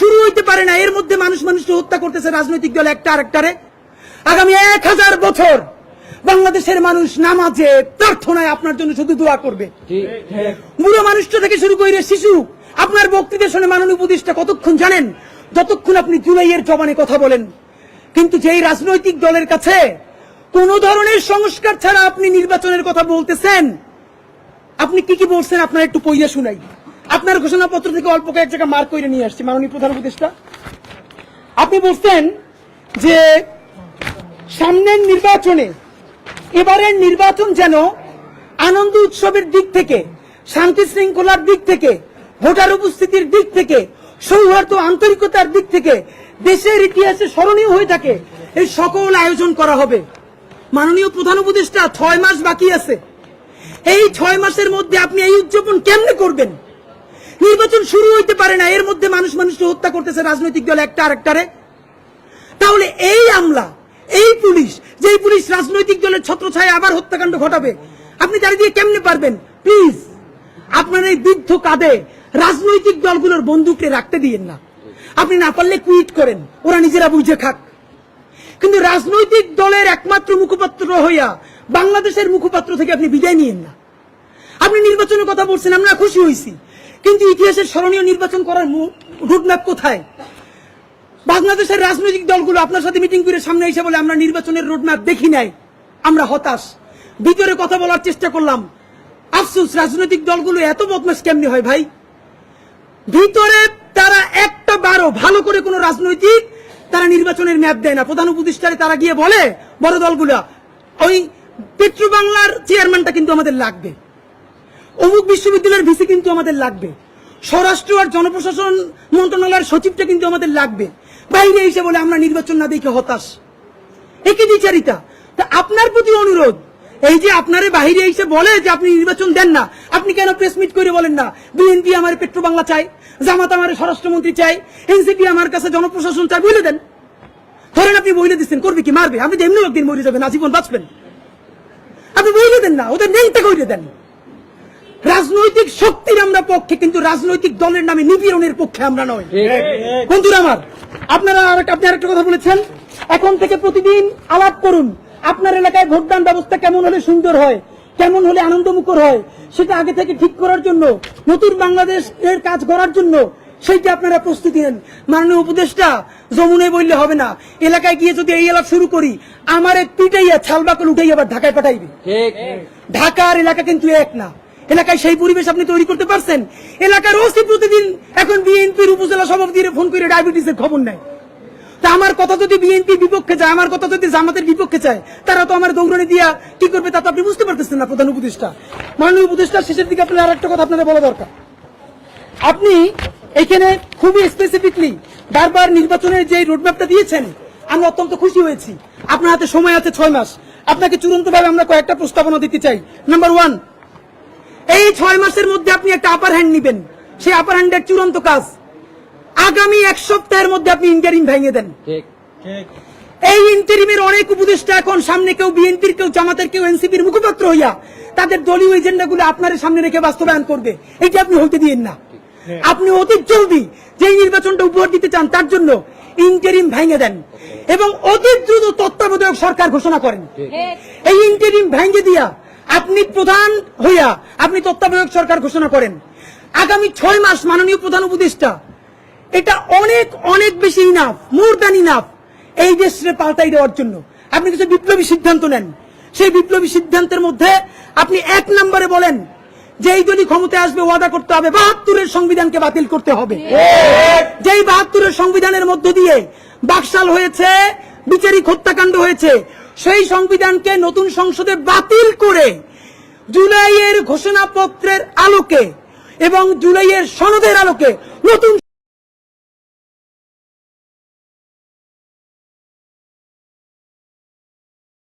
শুরু হইতে পারে না। এর মধ্যে মানুষ মানুষকে হত্যা করতেছে রাজনৈতিক দল একটা আরেকটারে। আগামী এক হাজার বছর বাংলাদেশের মানুষ নামাজে প্রার্থনায় আপনার জন্য শুধু দোয়া করবে। বুড়ো মানুষটা থেকে শুরু করে শিশু আপনার বক্তৃতা শুনে মাননীয় উপদেষ্টা কতক্ষণ জানেন? যতক্ষণ আপনি জুলাইয়ের জবানে কথা বলেন। কিন্তু যেই রাজনৈতিক দলের কাছে কোন ধরনের সংস্কার ছাড়া আপনি নির্বাচনের কথা বলতেছেন আপনি কি কি বলছেন আপনার একটু পইয়া শুনাই। আপনার ঘোষণাপত্র থেকে অল্প কয়েক জায়গা মার্ক করে নিয়ে আসছি, মাননীয় প্রধান উপদেষ্টা। আপনি বলছেন যে সামনের নির্বাচনে এবারের নির্বাচন যেন আনন্দ উৎসবের দিক থেকে, শান্তি শৃঙ্খলার দিক থেকে, ভোটার উপস্থিতির দিক থেকে, সৌহার্দ্য আন্তরিকতার দিক থেকে, দেশের ইতিহাসে স্মরণীয় হয়ে থাকে, এই সকল আয়োজন করা হবে। মাননীয় প্রধান উপদেষ্টা, ছয় মাস বাকি আছে। এই ছয় মাসের মধ্যে আপনি এই উদযাপন কেমনে করবেন? নির্বাচন শুরু হইতে পারে না, এর মধ্যে মানুষ মানুষকে হত্যা করতেছে, রাজনৈতিক দল একটা আরেকটারে তাহলে এই আমলা, এই পুলিশ, যেই পুলিশ রাজনৈতিক দলের ছত্রছায়া আবার হত্যাকাণ্ড ঘটাবে, আপনি দিয়ে কেমনে পারবেন? প্লিজ আপনার এই বৃদ্ধ কাঁধে রাজনৈতিক দলগুলোর বন্দুককে রাখতে দিয়েন না। আপনি না পারলে কুইট করেন, ওরা নিজেরা বুঝে খাক। কিন্তু রাজনৈতিক দলের একমাত্র মুখপাত্র হইয়া বাংলাদেশের মুখপাত্র থেকে আপনি বিদায় নিয়েন না। আপনি নির্বাচনের কথা বলছেন, আমরা খুশি হয়েছি কিন্তু ইতিহাসের স্মরণীয় নির্বাচন করার রুটম্যাপ কোথায়? বাংলাদেশের রাজনৈতিক দলগুলো আপনার সাথে মিটিং করে সামনে এসে বলে, আমরা নির্বাচনের রোডম্যাপ দেখি নাই, আমরা হতাশ। ভিতরে কথা বলার চেষ্টা করলাম। আফসোস, রাজনৈতিক দলগুলো এত বদমাস কেমনি হয় ভাই? ভিতরে তারা একটা বারো ভালো করে কোনো রাজনৈতিক তারা নির্বাচনের ম্যাপ দেয় না। প্রধান উপদেষ্টারে তারা গিয়ে বলে, বড় দলগুলা, ওই পেট্রো বাংলার চেয়ারম্যানটা কিন্তু আমাদের লাগবে। অমুক বিশ্ববিদ্যালয়ের ভিসি কিন্তু আমাদের লাগবে। স্বরাষ্ট্র আর জনপ্রশাসন মন্ত্রণালয়ের সচিবটা কিন্তু আমাদের লাগবে। বাইরে এসে বলে, আমরা নির্বাচন না দেখে হতাশ। একই বিচারিতা। তা আপনার প্রতি অনুরোধ, এই যে আপনারে বাহিরে এসে বলে যে আপনি নির্বাচন দেন না, আপনি কেন প্রেস মিট করে বলেন না? বিএনপি আমার পেট্রো বাংলা চাই জামাত আমার স্বরাষ্ট্রমন্ত্রী চাই এনসিপি আমার কাছে জনপ্রশাসন চাই বলে দেন। ধরেন আপনি বইলে দিচ্ছেন, করবে কি, মারবে? আপনি তো এমনি একদিন মরে যাবেন, আজীবন বাঁচবেন। আপনি বইলে দেন না, ওদের নেইতে করে দেন। রাজনৈতিক শক্তির আমরা পক্ষে কিন্তু রাজনৈতিক দলের নামে নিপীড়নের পক্ষে আমরা নয়। বন্ধুরা আমার আপনারা আপনি আরেকটা কথা বলেছেন? এখন থেকে প্রতিদিন আলাপ করুন। আপনার এলাকায় ভোটদান ব্যবস্থা কেমন হলে সুন্দর হয়? কেমন হলে আনন্দমুখর হয়? সেটা আগে থেকে ঠিক করার জন্য নতুন বাংলাদেশের কাজ করার জন্য সেইটা আপনারা প্রস্তুতি নেন। মাননীয় উপদেষ্টা যমুনে বললে হবে না। এলাকায় গিয়ে যদি এই এলাকা শুরু করি আমার এক পিটাইয়া ছালবাকল উঠাই আবার ঢাকায় পাঠাইবে। ঢাকার এলাকা কিন্তু এক না। এলাকায় সেই পরিবেশ আপনি তৈরি করতে পারছেন? এলাকার ওসি প্রতিদিন এখন বিএনপির উপজেলা সভাপতির ফোন করে ডায়াবেটিসের খবর নেয়। তা আমার কথা যদি বিএনপির বিপক্ষে যায়, আমার কথা যদি জামাতের বিপক্ষে চায় তারা তো আমার দৌড়ানি দিয়া কি করবে তা তো আপনি বুঝতে পারতেছেন না, প্রধান উপদেষ্টা। মাননীয় উপদেষ্টা, শেষের দিকে আপনার আর একটা কথা আপনাদের বলা দরকার। আপনি এখানে খুবই স্পেসিফিকলি বারবার নির্বাচনের যে রোডম্যাপটা দিয়েছেন, আমি অত্যন্ত খুশি হয়েছি। আপনার হাতে সময় আছে ছয় মাস। আপনাকে চূড়ান্ত ভাবে আমরা কয়েকটা প্রস্তাবনা দিতে চাই। নাম্বার ওয়ান এই ছয় মাসের মধ্যে আপনি একটা আপার হ্যান্ড নিবেন। সেই আপার হ্যান্ডের চূড়ান্ত কাজ। আগামী এক সপ্তাহের মধ্যে আপনি ইন্টারিম ভেঙে দেন। এই ইন্টারিমের অনেক উপদেষ্টা এখন সামনে কেউ বিএনপির কেউ জামাতের কেউ এনসিপির মুখপাত্র হইয়া তাদের দলীয় এজেন্ডা গুলো আপনার সামনে রেখে বাস্তবায়ন করবে। এটা আপনি হইতে দিয়েন না। আপনি অতি জলদি যে নির্বাচনটা উপহার দিতে চান তার জন্য ইন্টারিম ভেঙে দেন এবং অতি দ্রুত তত্ত্বাবধায়ক সরকার ঘোষণা করেন। এই ইন্টারিম ভেঙে দিয়া আপনি প্রধান হইয়া আপনি তত্ত্বাবধায়ক সরকার ঘোষণা করেন। আগামী ছয় মাস মাননীয় প্রধান উপদেষ্টা, এটা অনেক অনেক বেশি ইনাফ মোর দ্যান ইনাফ এই দেশে পাল্টাই দেওয়ার জন্য। আপনি কিছু বিপ্লবী সিদ্ধান্ত নেন। সেই বিপ্লবী সিদ্ধান্তের মধ্যে আপনি এক নম্বরে বলেন যে এই দলই ক্ষমতায় আসবে, ওয়াদা করতে হবে, বাহাত্তরের সংবিধানকে বাতিল করতে হবে। যেই বাহাত্তরের সংবিধানের মধ্য দিয়ে বাকশাল হয়েছে, বিচারিক হত্যাকাণ্ড হয়েছে, সেই সংবিধানকে নতুন সংসদে বাতিল করে জুলাইয়ের ঘোষণাপত্রের আলোকে এবং জুলাইয়ের সনদের আলোকে নতুন